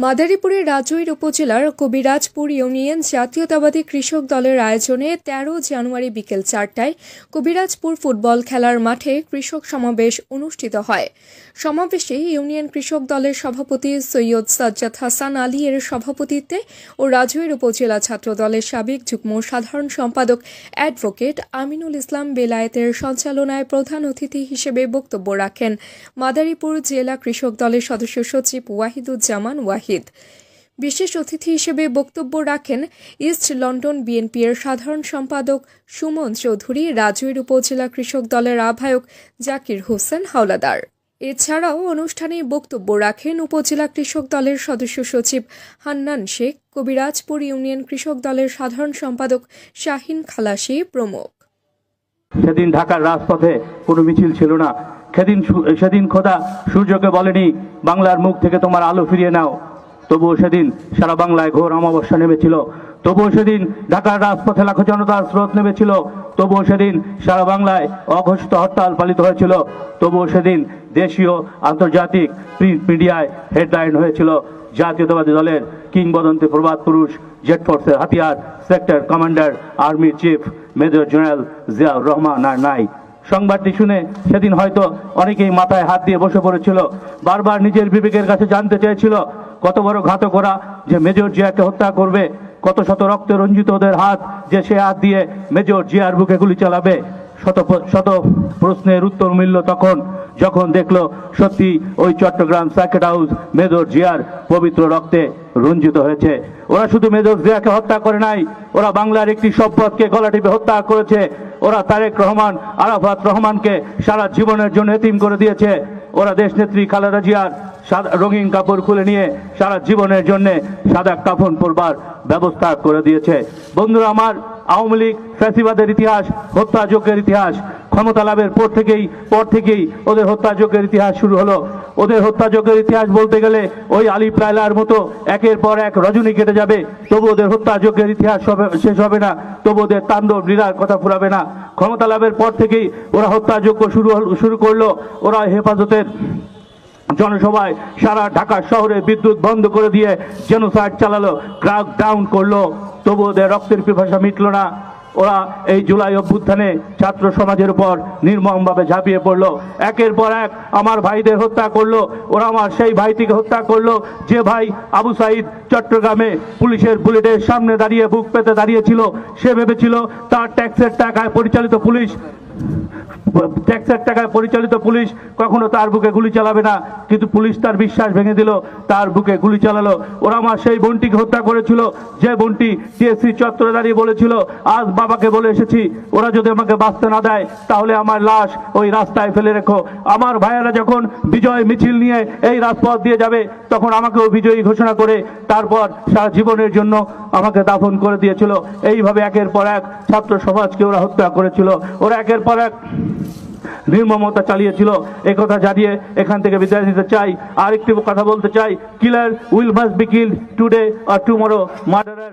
মাদারীপুরের রাজৈর উপজেলার কবিরাজপুর ইউনিয়ন জাতীয়তাবাদী কৃষক দলের আয়োজনে তেরো জানুয়ারি বিকেল চারটায় কবিরাজপুর ফুটবল খেলার মাঠে কৃষক সমাবেশ অনুষ্ঠিত হয়। সমাবেশে ইউনিয়ন কৃষক দলের সভাপতি সৈয়দ সাজ্জাদ হাসান আলী এর সভাপতিত্বে ও রাজৈর উপজেলা ছাত্র দলের সাবেক যুগ্ম সাধারণ সম্পাদক অ্যাডভোকেট আমিনুল ইসলাম বেলায়েতের সঞ্চালনায় প্রধান অতিথি হিসেবে বক্তব্য রাখেন। মাদারীপুর জেলা কৃষক দলের সদস্য সচিব ওয়াহিদুজ্জামান ওয়াহিদ বিশেষ অতিথি হিসেবে বক্তব্য রাখেন ইস্ট লন্ডন বিএনপির সাধারণ সম্পাদক সুমন চৌধুরী রাজৈর উপজেলা কৃষক দলের আহ্বায়ক জাকির হোসেন হাওলাদার। এছাড়াও অনুষ্ঠানে বক্তব্য রাখেন উপজেলা কৃষক দলের সদস্য সচিব হান্নান শেখ, কবিরাজপুর ইউনিয়ন কৃষক দলের সাধারণ সম্পাদক শাহিন খালাসি প্রমুখ। সেদিন ঢাকার রাজপথে কোনো মিছিল ছিল না। সেদিন সেদিন খোদা সূর্যকে বলেনি, বাংলার মুখ থেকে তোমার আলো ফিরিয়ে নাও। তবুও সেদিন সারা বাংলায় ঘোর অমাবস্যা নেমেছিল। তবুও সেদিন ঢাকার রাজপথে লাখো জনতার স্রোত নেমেছিল। তবুও সেদিন সারা বাংলায় অঘোষিত হরতাল পালিত হয়েছিল। তবুও সেদিন দেশীয় আন্তর্জাতিক প্রিন্ট মিডিয়ায় হেডলাইন হয়েছিল। জাতীয়তাবাদী দলের কিংবদন্তি প্রবাদ পুরুষ জেট ফোর্সের হাতিয়ার, সেক্টর কমান্ডার আর্মির chief, major general Ziaur Rahman আর নাই। সংবাদটি শুনে সেদিন হয়তো অনেকেই মাথায় হাত দিয়ে বসে পড়েছিল। বারবার নিজের বিবেকের কাছে জানতে চেয়েছিল কত বড় ঘাতক ওরা যে মেজর জিয়াকে হত্যা করবে, কত শত রক্তে রঞ্জিত ওদের হাত যে সে হাত দিয়ে মেজর জিয়ার বুকে গুলি চালাবে, শত শত প্রশ্নের উত্তর মিলল তখন, যখন দেখল সত্যি ওই চট্টগ্রাম সার্কিট হাউস মেজর জিয়ার পবিত্র রক্তে রঞ্জিত হয়েছে। ওরা শুধু মেজর জিয়াকে হত্যা করে নাই, ওরা বাংলার একটি সম্পদকে গলা টিপে হত্যা করেছে, ওরা তারেক রহমান, আরাফাত রহমানকে সারা জীবনের জন্য এতিম করে দিয়েছে, ওরা দেশনেত্রী খালেদা জিয়ার রঙিন কাপড় খুলে নিয়ে সারা জীবনের জন্য সাদা কাফন পরবার ব্যবস্থা করে দিয়েছে। বন্ধুরা, আমার আওয়ামী লীগ ফ্যাসিবাদের ইতিহাস হত্যাযজ্ঞের ইতিহাস, ক্ষমতা লাভের পর থেকেই পর থেকেই ওদের হত্যাযজ্ঞের ইতিহাস শুরু হলো। ওদের হত্যাযজ্ঞের ইতিহাস বলতে গেলে ওই আলিফ লায়লার মতো একের পর এক রজনী কেটে যাবে। তবু ওদের হত্যাযজ্ঞের ইতিহাস শেষ হবে না। তবু ওদের তাণ্ডব, লীলার কথা ফুরাবে না। ক্ষমতা লাভের পর থেকেই ওরা হত্যাযজ্ঞ শুরু শুরু করল। ওরা হেফাজতের জনসভায় সারা ঢাকা শহরে বিদ্যুৎ বন্ধ করে দিয়ে জেনোসাইড চালালো ক্রাক ডাউন করল। তবু ওদের রক্তের পিপাসা মিটলো না। ওরা এই জুলাই অভ্যুত্থানে ছাত্র সমাজের উপর নির্মমভাবে ঝাঁপিয়ে পড়ল। একের পর এক আমার ভাইদের হত্যা করল, ওরা আমার সেই ভাইটিকে হত্যা করল। যে ভাই আবু সাইদ চট্টগ্রামে পুলিশের বুলেটের সামনে দাঁড়িয়ে বুক পেতে দাঁড়িয়েছিল, সে ভেবেছিল তার ট্যাক্সের টাকায় পরিচালিত পুলিশ ট্যাক্সের টাকায় পরিচালিত পুলিশ কখনো তার বুকে গুলি চালাবে না। কিন্তু পুলিশ তার বিশ্বাস ভেঙে দিল, তার বুকে গুলি চালালো। ওরা আমার সেই বোনটিকে হত্যা করেছিল, যে বোনটি টিএসসি চত্বরে দাঁড়িয়ে বলেছিল, আজ বাবাকে বলে এসেছি, ওরা যদি আমাকে বাঁচতে না দেয়, তাহলে আমার লাশ ওই রাস্তায় ফেলে রেখো। আমার ভাইয়েরা যখন বিজয় মিছিল নিয়ে এই রাজপথ দিয়ে যাবে, তখন আমাকেও বিজয়ী ঘোষণা করে তারপর সারা জীবনের জন্য আমাকে দাফন করে দিয়েছিল। এইভাবে একের পর এক ছাত্র সমাজকে ওরা হত্যা করেছিল। ওরা একের পর এক নির্মমতা চালিয়েছিল। একথা কথা জানিয়ে এখান থেকে বিদায় নিতে চাই। আর একটি কথা বলতে চাই। Killer will must be killed today R tomorrow murderer